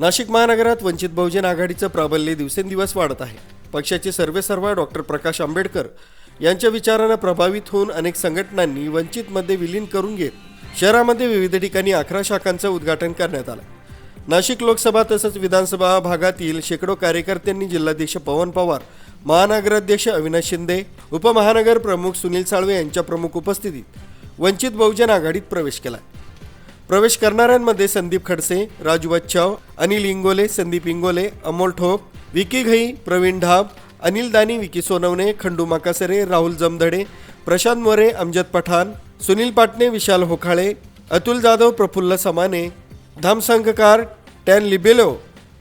नाशिक महानगरात वंचित बहुजन आघाडीचं प्राबल्य दिवसेंदिवस वाढत आहे. पक्षाचे सर्वेसर्वा डॉक्टर प्रकाश आंबेडकर यांच्या विचारानं प्रभावित होऊन अनेक संघटनांनी वंचितमध्ये विलीन करून घेत शहरामध्ये विविध ठिकाणी अकरा शाखांचं उद्घाटन करण्यात आलं. नाशिक लोकसभा तसंच विधानसभा भागातील शेकडो कार्यकर्त्यांनी जिल्हाध्यक्ष पवन पवार महानगराध्यक्ष अविनाश शिंदे उपमहानगर प्रमुख सुनील साळवे यांच्या प्रमुख उपस्थितीत वंचित बहुजन आघाडीत प्रवेश केला. प्रवेश करणाऱ्यांमध्ये संदीप खडसे राजू बच्चाव अनिल इंगोले संदीप इंगोले अमोल ठोक विकी घई प्रवीण ढाब अनिल दानी विकी सोनवणे खंडू माकासरे राहुल जमधडे प्रशांत मोरे अमजद पठाण सुनील पाटणे विशाल होखाळे अतुल जाधव प्रफुल्ल समाने धामसंघकार टॅन लिबेलो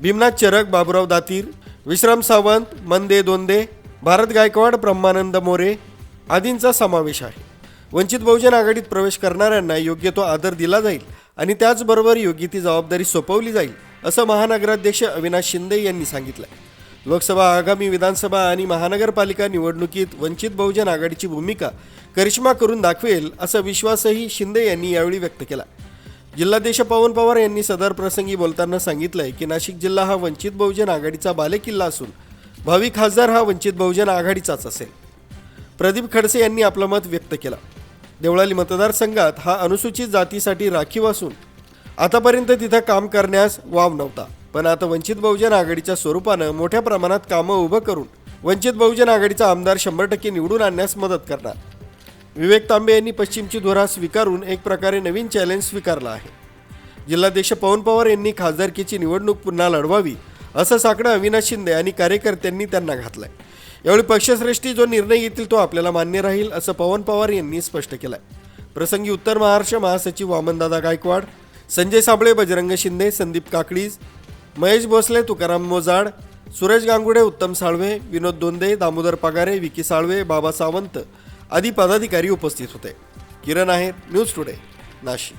भीमनाथ चरक बाबुराव दातीर विश्राम सावंत मंदे दोंदे भारत गायकवाड ब्रह्मानंद मोरे आदींचा समावेश आहे. वंचित बहुजन आघाडीत प्रवेश करणाऱ्यांना योग्य तो आदर दिला जाईल. आणि त्याचबरोबर योग्य ती जबाबदारी सोपवली जाईल असं महानगराध्यक्ष अविनाश शिंदे यांनी सांगितलं लोकसभा आगामी विधानसभा आणि महानगरपालिका निवडणुकीत वंचित बहुजन आघाडीची भूमिका करिश्मा करून दाखवेल असा विश्वासही शिंदे यांनी यावेळी व्यक्त केला. जिल्हाध्यक्ष पवन पवार यांनी सदर प्रसंगी बोलताना सांगितलंय की नाशिक जिल्हा हा वंचित बहुजन आघाडीचा बालेकिल्ला असून भावी खासदार हा वंचित बहुजन आघाडीचाच असेल. प्रदीप खडसे यांनी आपलं मत व्यक्त केलं. देवळाली मतदारसंघात हा अनुसूचित जातीसाठी राखीव असून आतापर्यंत तिथं काम करण्यास वाव नव्हता. पण आता वंचित बहुजन आघाडीच्या स्वरूपानं मोठ्या प्रमाणात कामं उभं करून वंचित बहुजन आघाडीचा आमदार शंभर टक्के निवडून आणण्यास मदत करणार. विवेक तांबे यांनी पश्चिमची धोरा स्वीकारून एक प्रकारे नवीन चॅलेंज स्वीकारला आहे. जिल्हाध्यक्ष पवन पवार यांनी खासदारकीची निवडणूक पुन्हा लढवावी असं साकडं अविनाश शिंदे आणि कार्यकर्त्यांनी त्यांना घातलंय. यावेळी पक्षश्रेष्ठी जो निर्णय घेतील तो आपल्याला मान्य राहील असं पवन पवार यांनी स्पष्ट केलंय. प्रसंगी उत्तर महाराष्ट्र महासचिव वामनदादा गायकवाड संजय साबळे बजरंग शिंदे संदीप काकडीज महेश भोसले तुकाराम मोजाड सुरेश गांगुडे उत्तम साळवे विनोद दोंदे दामोदर पगारे विकी साळवे बाबा सावंत आदी पदाधिकारी उपस्थित होते. किरण आहेत न्यूज टुडे नाशिक.